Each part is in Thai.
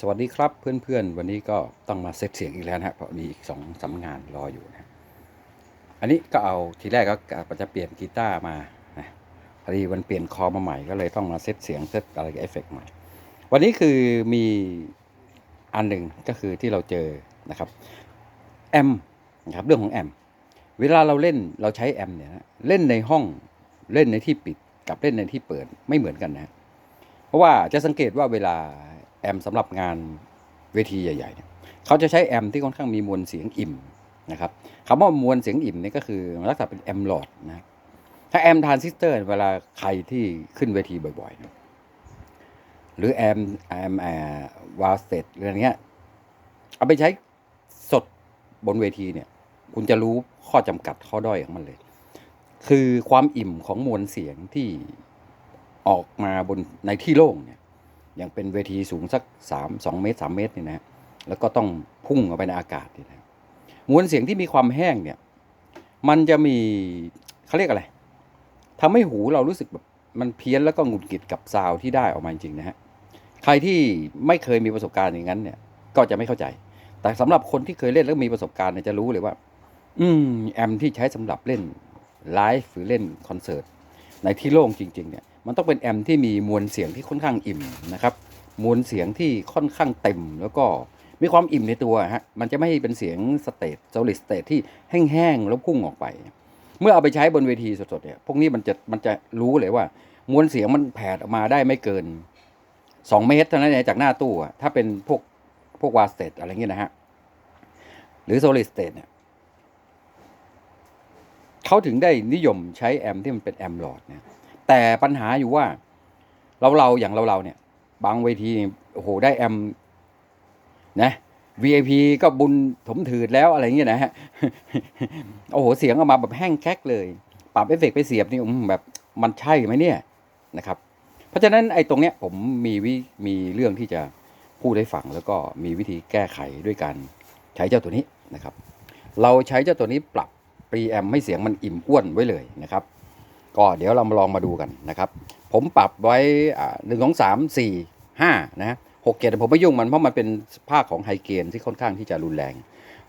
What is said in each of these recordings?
สวัสดีครับเพื่อนๆ วันนี้ก็ต้องมาเซตเสียงอีกแล้วนะเพราะมีอีกสองสางานรออยู่นะอันนี้ก็เอาทีแรกก็จะเปลี่ยนกีตาร์มานะพอดีมันเปลี่ยนคอมาใหม่ก็เลยต้องมาเซตเสียงเซตอะไรกับเอฟเฟกต์ใหม่ วันนี้คือมีอันหนึ่งก็คือที่เราเจอนะครับแอมนะครับเรื่องของแอมเวลาเราเล่นเราใช้แอมเนี่ยนะเล่นในห้องเล่นในที่ปิดกับเล่นในที่เปิดไม่เหมือนกันนะเพราะว่าจะสังเกตว่าเวลา แอมสำหรับงานเวทีใหญ่ๆเนี่ยเขาจะใช้แอมที่ค่อนข้างมีมวลเสียงอิ่มนะครับคำว่ามวลเสียงอิ่มเนี่ยก็คือลักษณะเป็นแอมหลอดนะถ้าแอมทรานซิสเตอร์เวลาใครที่ขึ้นเวทีบ่อยๆนะหรือแอมแอมแอวาสเตดหรืออะไรเงี้ยเอาไปใช้สดบนเวทีเนี่ย คุณจะรู้ข้อจำกัดข้อด้อยของมันเลย คือความอิ่มของมวลเสียงที่ออกมาบนในที่โล่งเนี่ย อย่างเป็นเวทีสูงสักสามสองเมตรสามเมตรนี่นะฮะแล้วก็ต้องพุ่งออกไปในอากาศนี่นะมวลเสียงที่มีความแห้งเนี่ยมันจะมีเขาเรียกอะไรทำให้หูเรารู้สึกแบบมันเพี้ยนแล้วก็หงุดหงิดกับซาว์ที่ได้ออกมาจริงๆนะฮะใครที่ไม่เคยมีประสบการณ์อย่างนั้นเนี่ย ก็จะไม่เข้าใจ แต่สำหรับคนที่เคยเล่นแล้วมีประสบการณ์เนี่ยจะรู้เลยว่า อืมแอมที่ใช้สำหรับเล่นไลฟ์หรือเล่นคอนเสิร์ตในที่โล่งจริง ๆ เนี่ย มันต้องเป็นแอมที่มีมวลเสียงที่ค่อนข้างอิ่มนะครับมวลเสียงที่ค่อนข้างเต็ม แล้วก็มีความอิ่มในตัวฮะมันจะไม่เป็นเสียงสเตทโซลิดสเตทที่แห้งๆแล้วพุ่งออกไป เมื่อเอาไปใช้บนเวทีสดๆเนี่ยพวกนี้มันจะมันจะรู้เลยว่ามวลเสียงมันแผดออกมาได้ไม่เกินสองเมตรเท่านั้นเองจากหน้าตู้อะถ้าเป็นพวกพวกวาสเตทอะไรเงี้ยนะฮะหรือโซลิดสเตทเนี่ยเขาถึงได้นิยมใช้แอมที่มันเป็นแอมหลอดเนี่ย แต่ปัญหาอยู่ว่า เราเราอย่างเราเราเนี่ย บางเวทีโอ้โหได้แอมนะ VIP ก็บุญถมถืดแล้วอะไรเงี้ยนะฮะโอ้โหเสียงออกมาแบบแห้งแคกเลย ปรับเอฟเฟกต์ไปเสียบนี่อืมแบบมันใช่ไหมเนี่ยนะครับ เพราะฉะนั้นไอ้ตรงเนี้ยผมมีวิมีเรื่องที่จะพูดให้ฟังแล้วก็มีวิธีแก้ไขด้วยการใช้เจ้าตัวนี้นะครับ เราใช้เจ้าตัวนี้ปรับปรีแอมให้เสียงมันอิ่มอ้วนไว้เลยนะครับ ก็เดี๋ยวเรามาลองมาดูกันนะครับ ผมปรับไว้หนึ่งสองสามสี่ห้านะฮะหกเกียร์ผมไม่ยุ่งมันเพราะมันเป็นภาคของไฮเกนที่ค่อนข้างที่จะรุนแรง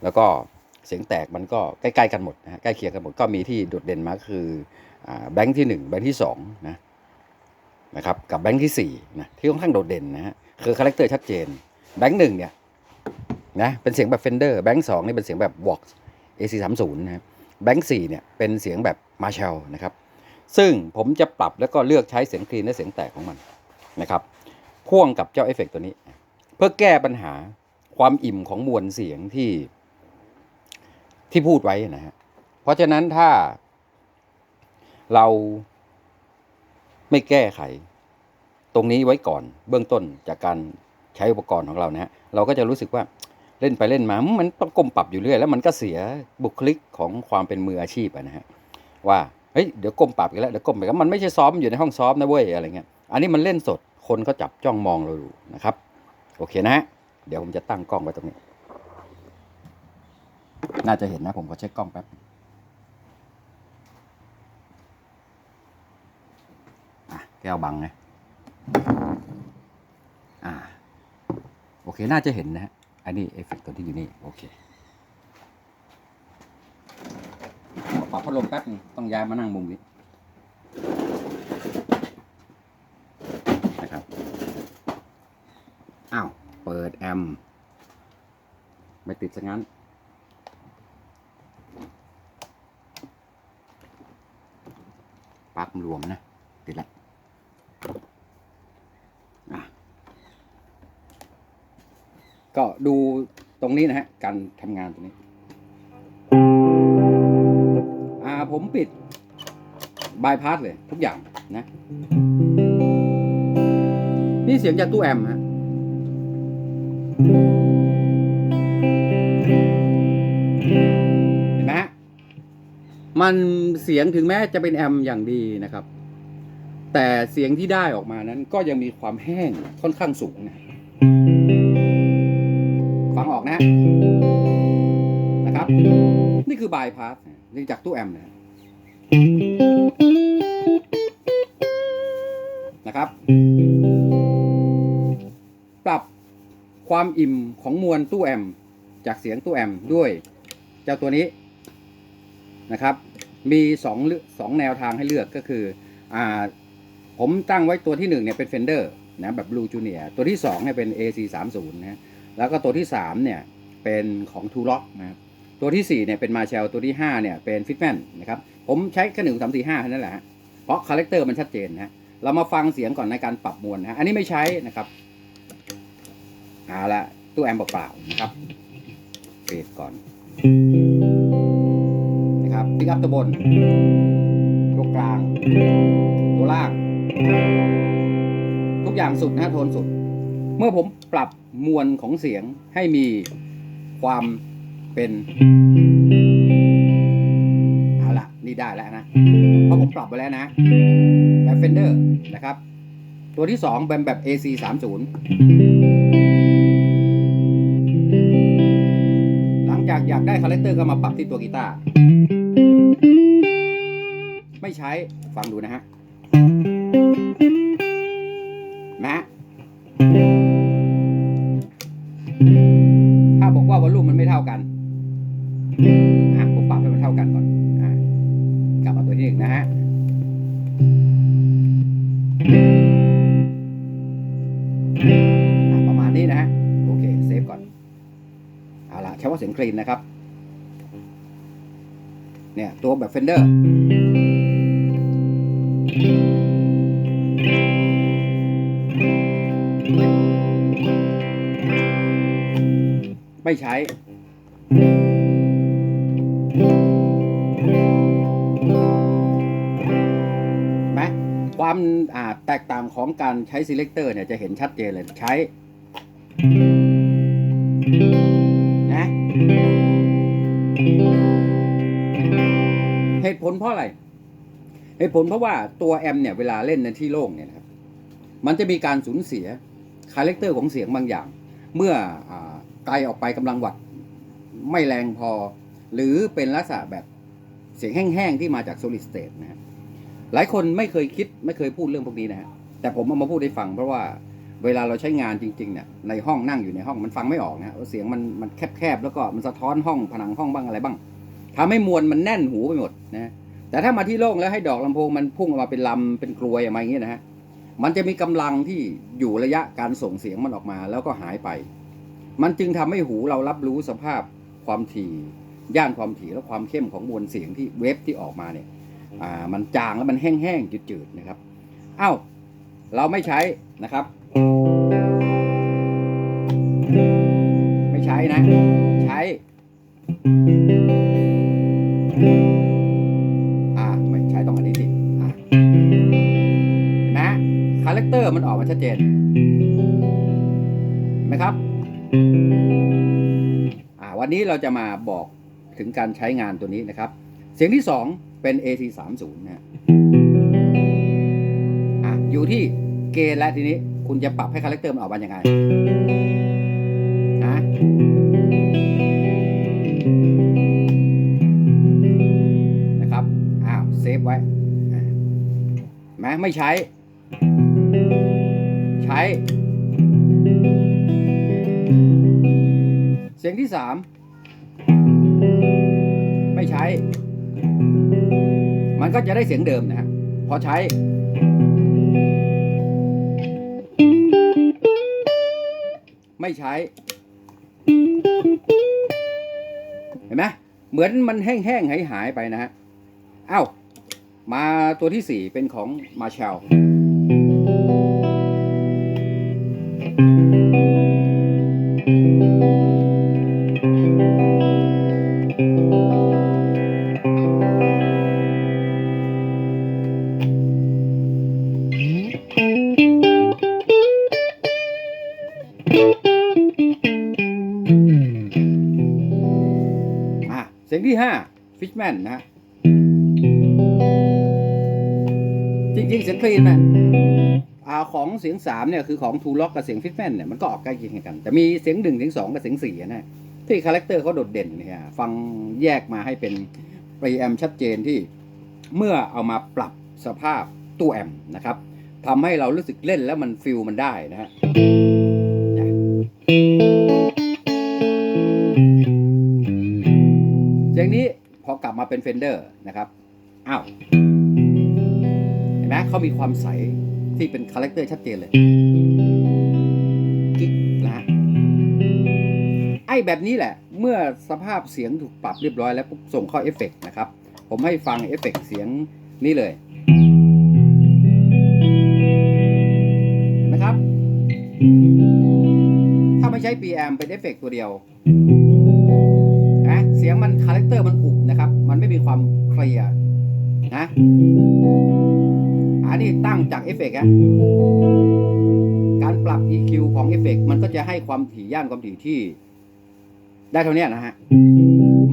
แล้วก็เสียงแตกมันก็ใกล้ๆกันหมดนะใกล้เคียงกันหมดก็มีที่โดดเด่นมากคือแบงค์ที่หนึ่งแบงค์ที่สองนะนะครับกับแบงค์ที่สี่นะที่ค่อนข้างโดดเด่นนะฮะคือคาแรคเตอร์ชัดเจนแบงค์หนึ่งเนี่ยนะเป็นเสียงแบบเฟนเดอร์แบงค์สองนี่เป็นเสียงแบบวอล์ก AC 3 0นะแบงค์สี่เนี่ยเป็นเสียงแบบมาเชลนะครับ ซึ่งผมจะปรับแล้วก็เลือกใช้เสียงคลีนและเสียงแตกของมันนะครับ พ่วงกับเจ้าเอฟเฟกตัวนี้ เพื่อแก้ปัญหาความอิ่มของมวลเสียงที่ที่พูดไว้นะฮะ เพราะฉะนั้นถ้าเราไม่แก้ไข ตรงนี้ไว้ก่อนเบื้องต้นจากการใช้อุปกรณ์ของเรานะฮะ เราก็จะรู้สึกว่าเล่นไปเล่นมา มันต้องก้มปรับอยู่เรื่อย แล้วมันก็เสียบุคลิกของความเป็นมืออาชีพะนะฮะว่า เฮ้ยเดี๋ยวก้มปรับกันแล้วเดี๋ยวก้มไปกันมันไม่ใช่ซ้อมอยู่ในห้องซ้อมนะเว้ยอะไรเงี้ยอันนี้มันเล่นสดคนเขาจับจ้องมองเราอยู่นะครับ โอเคนะฮะเดี๋ยวผมจะตั้งกล้องไว้ตรงนี้ น่าจะเห็นนะผมขอเช็คกล้องแป๊บแก้วบังไงอ่า โอเค น่าจะเห็นนะฮะ อันนี้เอฟเฟกต์ตัวที่อยู่นี่ โอเค ปรับพัดลมแป๊บนึงต้องย้ายมานั่งมุมนี้นะครับอ้าวเปิดแอมไม่ติดซะงั้นปลั๊กรวมนะ ติดแล้วอะก็ดูตรงนี้นะฮะ การทำงานตรงนี้ ผมปิดบายพาสเลย ทุกอย่างนะ นี่เสียงจากตู้แอมฮะเห็นไหมฮะมันเสียงถึงแม้จะเป็นแอมอย่างดีนะครับ แต่เสียงที่ได้ออกมานั้นก็ยังมีความแห้งค่อนข้างสูงนะฟังออกนะนะครับ นี่คือบายพาสนี่จากตู้แอมนะ นะครับ ปรับความอิ่มของมวลตู้แอมจากเสียงตู้แอมด้วยเจ้าตัวนี้นะครับ มีสองเลือสองแนวทางให้เลือกก็คืออ่าผมตั้งไว้ตัวที่หนึ่งเนี่ยเป็น Fender นะแบบ Blue Junior ตัวที่สองเนี่ยเป็น AC 3 0นะแล้วก็ตัวที่3เนี่ยเป็นของ t ู r o c k นะครับตัวที่4เนี่ยเป็น Marshall ตัวที่5เนี่ยเป็น Fitman นะครับ ผมใช้แค่หนึ่งสามสี่ห้าแค่นั้นแหละเพราะคาแรคเตอร์มันชัดเจนนะเรามาฟังเสียงก่อนในการปรับมวลนะอันนี้ไม่ใช้นะครับเอาละตู้แอมป์เปล่าๆนะครับเฟดก่อนนะครับพิกอัพตัวบนตัวกลาง ตัวล่าง ทุกอย่างสุดนะโทนสุด เมื่อผมปรับมวลของเสียงให้มีความเป็น ได้แล้วนะ เพราะผมปรับไปแล้วนะ แบบ Fender นะครับ ตัวที่2เป็นแบบ AC 3 0หลังจากอยากได้คาแรคเตอร์ก็มาปรับที่ตัวกีตาร์ ไม่ใช้ฟังดูนะฮะ เนี่ยตับ Fender ไม่ใช้ไหมความอ่าแตกต่างของการใช้ selector เนี่ยจะเห็นชัดเจนเลยใช้นะ ตุผลเพราะอะไรเหตุผลเพราะว่าตัวแอมเนี่ยเวลาเล่นในที่โล่งเนี่ยนะครับมันจะมีการสูญเสียคาแรคเตอร์ของเสียงบางอย่าง เมื่ออไกลออกไปกำลังวัดไม่แรงพอ หรือเป็นลักษณะแบบเสียงแห้งๆ ที่มาจาก solid state นะฮะหลายคนไม่เคยคิดไม่เคยพูดเรื่องพวกนี้นะฮะแต่ผมเอามาพูดให้ฟังเพราะว่าเวลาเราใช้งานจริงๆเนี่ยในห้องนั่งอยู่ในห้องมันฟังไม่ออกนะฮะเสียงมันมันแคบๆแล้วก็มันสะท้อนห้องผนังห้องบ้างอะไรบ้าง ทำให้มวลมันแน่นหูไปหมดนะแต่ถ้ามาที่โล่งแล้วให้ดอกลำโพงมันพุ่งออกมาเป็นลำเป็นกลวยออกมาอย่างนี้นะฮะมันจะมีกำลังที่อยู่ระยะการส่งเสียงมันออกมาแล้วก็หายไป มันจึงทำให้หูเรารับรู้สภาพความถี่ย่านความถี่และความเข้มของมวลเสียงที่เวฟที่ออกมาเนี่ยอ่ามันจางแล้วมันแห้งๆจืดๆนะครับเอ้าเราไม่ใช้นะครับ ไม่ใช้นะ อ่าไม่ใช้ตรงอันนี้สิอ่านะคาแรคเตอร์มันออกมาชัดเจนเห็นไหมครับ อ่า วันนี้เราจะมาบอกถึงการใช้งานตัวนี้นะครับ เสียงที่ 2 เป็น AT 3 0นะฮะอะอยู่ที่เกณฑ์และทีนี้คุณจะปรับให้คาแรคเตอร์มันออกมาอยังไง ไม่ใช้ ใช้ เสียงที่สามไม่ใช้ มันก็จะได้เสียงเดิมนะฮะพอใช้ไม่ใช้ เห็นไหมเหมือนมันแห้งๆหายหายๆไปนะฮะ เอ้า มาตัวที่สี่เป็นของมาเชลอะเสียงที่ห้าฟิชแมนนะฮะ จริงๆ เสียงคลีนน่ะของเสียงสามเนี่ยคือของทูล็อกกับเสียงฟิตแมนเนี่ยมันก็ออกใกล้เคียงกัน แต่มีเสียงหนึ่งเสียงสองกับเสียงสี่นะที่คาแรคเตอร์เขาโดดเด่นเนี่ยฟังแยกมาให้เป็นปรีแอมชัดเจนที่เมื่อเอามาปรับสภาพตัวแอมนะครับทำให้เรารู้สึกเล่นแล้วมันฟิลมันได้นะฮะเสียงนี้พอกลับมาเป็นเฟนเดอร์นะครับอ้าว ไหมเขามีความใสที่เป็นคาแรคเตอร์ชัดเจนเลยกิ๊กนะฮะไอ้แบบนี้แหละ เมื่อสภาพเสียงถูกปรับเรียบร้อยแล้วปุ๊บส่งเข้าเอฟเฟกต์นะครับ ผมให้ฟังเอฟเฟกต์เสียงนี้เลยเห็นไหมครับ ถ้าไม่ใช้ PM เป็นเอฟเฟกต์ตัวเดียวนะเสียงมันคาแรคเตอร์มันอุบนะครับ มันไม่มีความเคลียร์นะ อันนี้ตั้งจากเอฟเฟกต์อะการปรับ EQ ของเอฟเฟกต์มันก็จะให้ความถี่ย่านความถี่ที่ ได้เท่านี้นะฮะ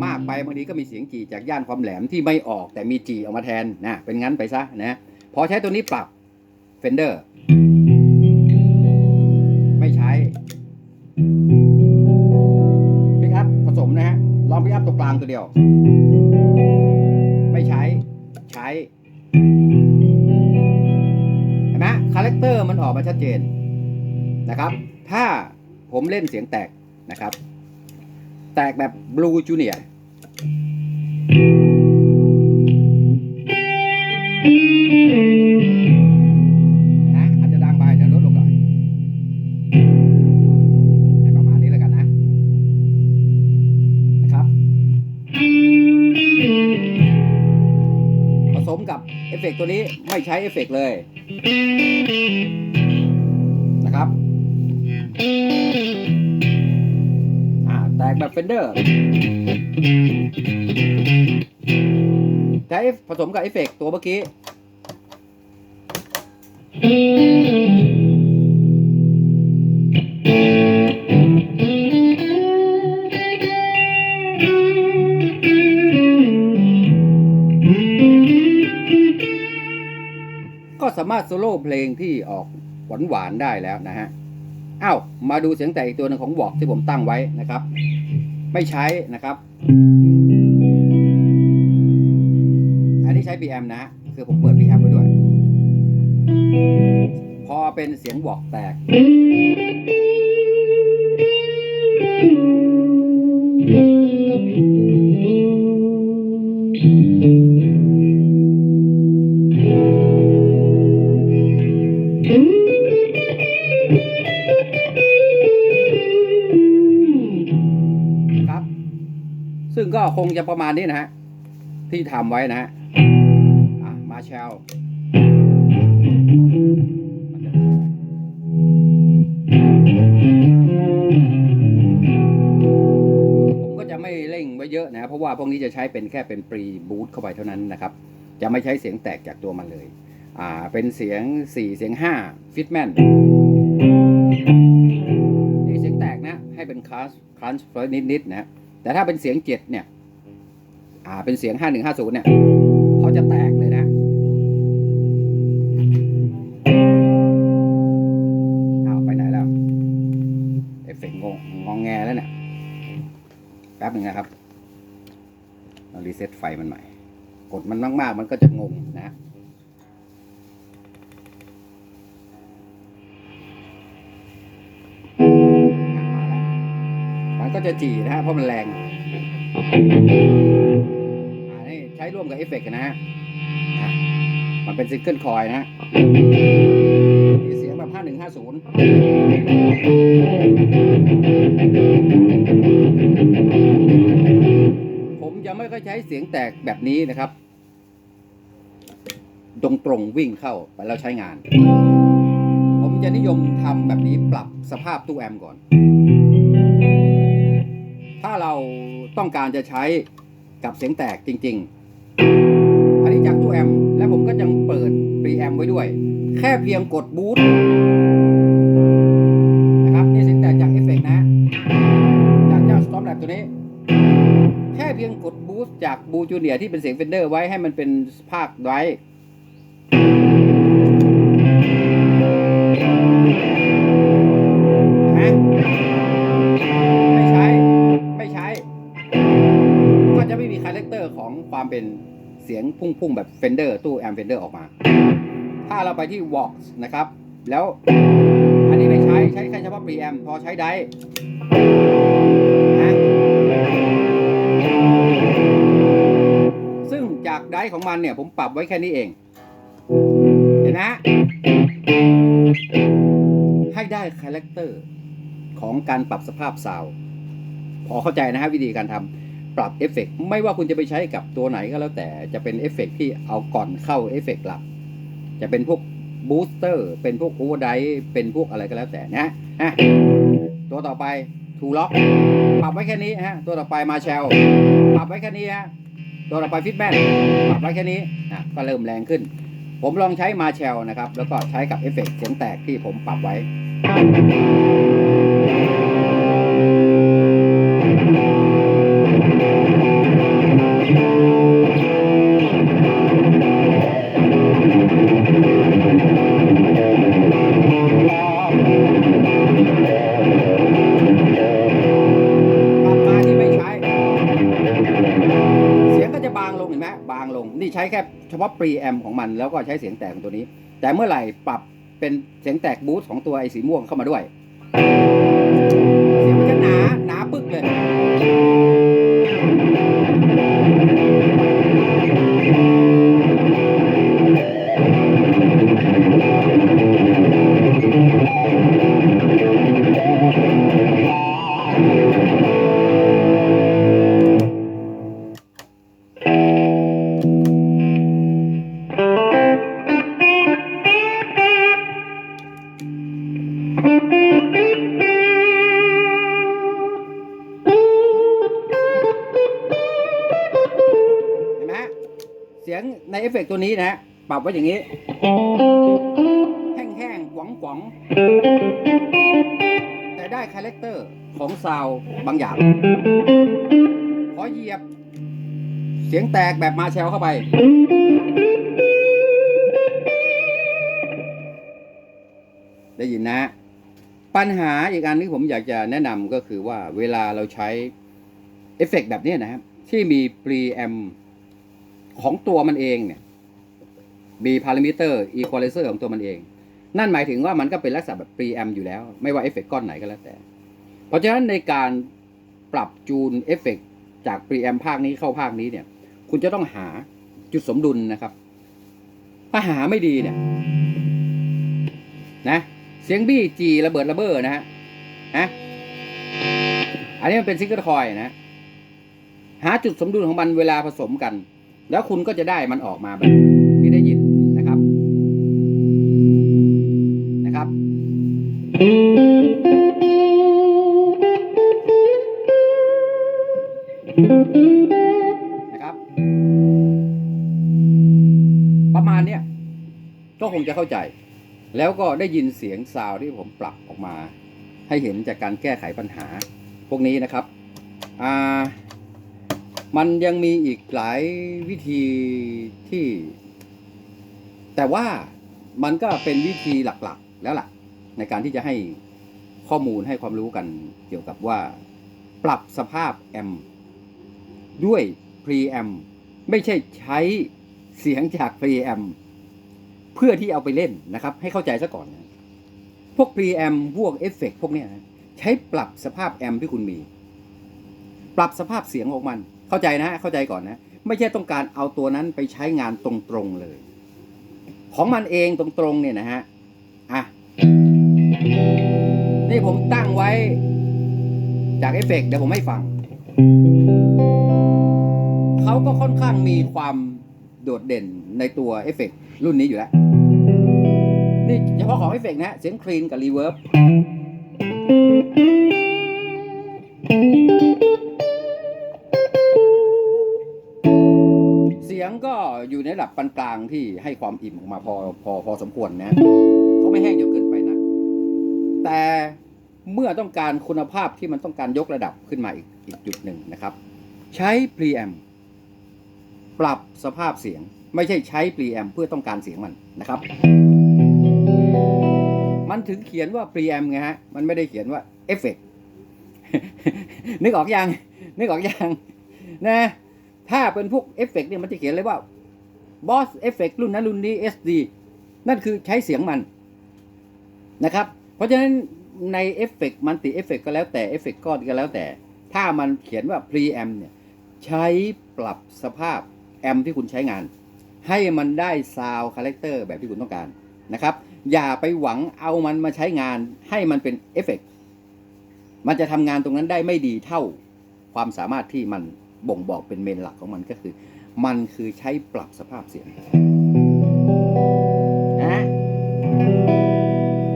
มากไปบางทีก็มีเสียงจีจากย่านความแหลมที่ไม่ออกแต่มีจีออกมาแทนนะ เป็นงั้นไปซะนะพอใช้ตัวนี้ปรับ Fender ไม่ใช้พิกอัพผสมนะฮะลองพิกอัพตัวกลางตัวเดียว ไม่ใช้ใช้ เตอร์มันออกมาชัดเจนนะครับ ถ้าผมเล่นเสียงแตกนะครับ แตกแบบบลูจูเนียน เอฟเฟกต์ตัวนี้ไม่ใช้เอฟเฟกต์เลยนะครับอ่าแตกแบบเฟนเดอร์ใช้ผสมกับเอฟเฟกต์ตัวเมื่อกี้ สามารถโซโล่เพลงที่ออกหวานหวานๆได้แล้วนะฮะอ้าวมาดูเสียงแตกอีกตัวหนึ่งของวอกที่ผมตั้งไว้นะครับ ไม่ใช้นะครับ อันนี้ใช้ BM นะฮะคือผมเปิด BM ไว้ด้วย พอเป็นเสียงวอกแตก งก็คงจะประมาณนี้นะฮะ ที่ทำไว้นะฮะมาแชลผมก็จะไม่เร่งไว้เยอะนะ เพราะว่าพวกนี้จะใช้เป็นแค่เป็นปรีบูทเข้าไปเท่านั้นนะครับ จะไม่ใช้เสียงแตกจากตัวมันเลย อ่า เป็นเสียง 4 เสียง 5 ฟิตแมนนี่เสียงแตกนะ ให้เป็นคลาสคลาสเฟิร์นิดๆนะ แต่ถ้าเป็นเสียงเจ็ดเนี่ย อ่า เป็นเสียงห้าหนึ่งห้าศูนย์เนี่ย เขาจะแตกเลยนะอ้าวไปไหนแล้วเอฟเฟกต์งงงองแงแล้วเนี่ย แป๊บหนึ่งนะครับเรารีเซ็ตไฟมันใหม่ กดมันมากๆ มันก็จะงงนะ ก็จะจีนะฮะเพราะมันแรงอ่านี่ใช้ร่วมกับเอฟเฟกต์นะฮะมันเป็นซิงเกิลคอยนะฮะมีเสียงแบบ5150ผมจะไม่ค่อยใช้เสียงแตกแบบนี้นะครับตรงตรงๆวิ่งเข้าไปแล้วใช้งาน ผมจะนิยมทำแบบนี้ปรับสภาพตู้แอมป์ก่อน ถ้าเราต้องการจะใช้กับเสียงแตกจริง ๆ อันนี้จากตู้แอมป์และผมก็ยังเปิดปรีแอมป์ไว้ด้วย แค่เพียงกดบูตนะครับนี่เสียงแตกจากเอฟเฟกนะ จากเจ้า Storm Lab ตัวนี้ แค่เพียงกดบูสต์จากบูจูเนียที่เป็นเสียงเฟนเดอร์ไว้ให้มันเป็นภาคไว้ฮะ คาแรคเตอร์ของความเป็นเสียงพุ่งๆแบบเฟนเดอร์ตู้แอมเฟนเดอร์ออกมา ถ้าเราไปที่ Vox นะครับ แล้วอันนี้ไม่ใช้ใช้แค่เฉพาะ preamp พอใช้ได้นะได้ของมันเนี่ยผมปรับไว้แค่นี้เอง เห็นนะให้ได้คาแรคเตอร์ของการปรับสภาพซาวพอเข้าใจนะฮะวิธีการทำ ปรับเอฟเฟกต์ไม่ว่าคุณจะไปใช้กับตัวไหนก็แล้วแต่จะเป็นเอฟเฟกต์ที่เอาก่อนเข้าเอฟเฟกต์หลัก จะเป็นพวกบูสเตอร์เป็นพวกโอเวอร์ไดเป็นพวกอะไรก็แล้วแต่นะฮะตัวต่อไปทูล็อกปรับไว้แค่นี้ฮะตัวต่อไปมาแชลปรับไว้แค่นี้ฮะตัวต่อไปฟิตแมนปรับไว้แค่นี้นะก็เริ่มแรงขึ้น ผมลองใช้มาแชลนะครับ แล้วก็ใช้กับเอฟเฟกต์เสียงแตกที่ผมปรับไว้ ฉพาะปรีแอมของมันแล้วก็ใช้เสียงแตกของตัวนี้ แต่เมื่อไหร่ปรับเป็นเสียงแตกบูสต์ของตัวไอ้สีม่วงเข้ามาด้วย เสียงมันจะหนาหนาปึ๊กเลย ฟเฟกต์ตัวนี้นะฮะปรับไว้อย่างนี้แห้งๆหวองๆแต่ได้คาแรคเตอร์ของซาวบางอย่างขอเหยียบ เสียงแตกแบบมาแชลเข้าไป ได้ยินนะ ปัญหาอีกอันที่ผมอยากจะแนะนำก็คือว่าเวลาเราใช้เอฟเฟกต์แบบนี้นะครับ ที่มีปรีแอมของตัวมันเองเนี่ย มีพารามิเตอร์อีควอไลเซอร์ของตัวมันเอง นั่นหมายถึงว่ามันก็เป็นลักษณะแบบปรีแอมอยู่แล้ว ไม่ว่าเอฟเฟกต์ก้อนไหนก็แล้วแต่ เพราะฉะนั้นในการปรับจูนเอฟเฟกต์จากปรีแอมภาคนี้เข้าภาคนี้เนี่ย คุณจะต้องหาจุดสมดุลนะครับ ถ้าหาไม่ดีเนี่ย นะ เสียงบี้จีระเบิดระเบ้อนะฮะฮะอันนี้มันเป็นซิงเกิลคอยนะ หาจุดสมดุลของมันเวลาผสมกัน แล้วคุณก็จะได้มันออกมาแบบที่ได้ยิน จะเข้าใจ แล้วก็ได้ยินเสียงซาวที่ผมปรับออกมา ให้เห็นจากการแก้ไขปัญหา พวกนี้นะครับอ่ามันยังมีอีกหลายวิธีที่ แต่ว่ามันก็เป็นวิธีหลักๆ แล้วล่ะ ในการที่จะให้ข้อมูลให้ความรู้กันเกี่ยวกับว่า ปรับสภาพแอมด้วยพรีแอมไม่ใช่ใช้เสียงจากพรีแอม เพื่อที่เอาไปเล่นนะครับ ให้เข้าใจซะก่อนนะพวกพรีแอมป์พวกเอฟเฟกต์พวกเนี้ยนะใช้ปรับสภาพแอมป์ที่คุณมี ปรับสภาพเสียงของมัน เข้าใจนะเข้าใจก่อนนะ ไม่ใช่ต้องการเอาตัวนั้นไปใช้งานตรงๆเลย ของมันเองตรงๆเนี่ยนะฮะอะนี่ผมตั้งไว้จากเอฟเฟกต์เดี๋ยวผมให้ฟัง เขาก็ค่อนข้างมีความโดดเด่น ในตัวเอฟเฟกต์รุ่นนี้อยู่แล้ว นี่เฉพาะของเอฟเฟกต์นะ เสียงคลีนกับรีเวิร์บเสียงก็อยู่ในระดับปานกลางที่ให้ความอิ่มออกมาพอพอพอสมควรนะเขาไม่แห้งจนเกินไปนะแต่เมื่อต้องการคุณภาพที่มันต้องการยกระดับขึ้นมาอีกอีกจุดหนึ่งนะครับ ใช้พรีแอมปรับสภาพเสียง ไม่ใช่ใช้พรีแอมเพื่อต้องการเสียงมันนะครับ มันถึงเขียนว่าพรีแอมไงฮะ มันไม่ได้เขียนว่าเอฟเฟกนึกออกยัง นึกออกยังนะ ถ้าเป็นพวกเอฟเฟกเนี่ยมันจะเขียนเลยว่าบอสเอฟเฟกรุ่นนั้นรุ่นนี้ SD นั่นคือใช้เสียงมันนะครับ เพราะฉะนั้นในเอฟเฟกมันติเอฟเฟกก็แล้วแต่เอฟเฟกก้อนก็แล้วแต่ ถ้ามันเขียนว่า preamp เนี่ยใช้ปรับสภาพแอมที่คุณใช้งาน ให้มันได้ซาวคาแรคเตอร์แบบที่คุณต้องการนะครับ อย่าไปหวังเอามันมาใช้งานให้มันเป็นเอฟเฟกต์มันจะทำงานตรงนั้นได้ไม่ดีเท่าความสามารถที่มันบ่งบอกเป็นเมนหลักของมันก็คือ มันคือใช้ปรับสภาพเสียงนะ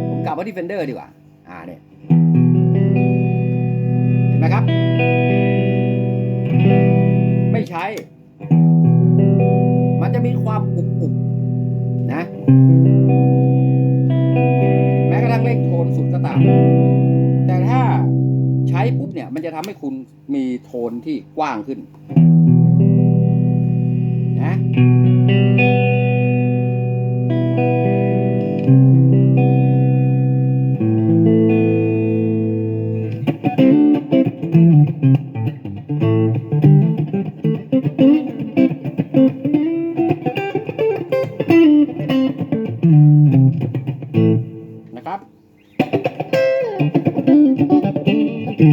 ผมกลับมาที่เฟนเดอร์ดีกว่า อ่าเนี่ยเห็นไหมครับ ไม่ใช้ มันจะมีความอุบอุบๆนะ แม้กระทั่งเลขโทนสุดก็ตาม แต่ถ้าใช้ปุ๊บเนี่ย มันจะทำให้คุณมีโทนที่กว้างขึ้นนะ ขอบค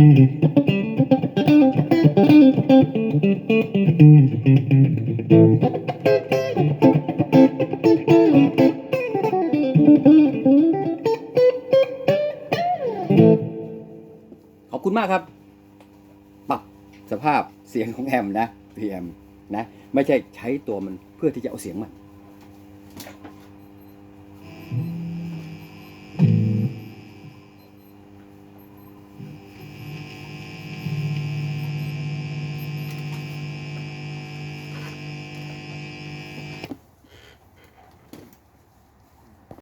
ุณมากครับ ปรับสภาพเสียงของแอมนะพีแอมนะ ไม่ใช่ใช้ตัวมันเพื่อที่จะเอาเสียงมัน Mm-hmm.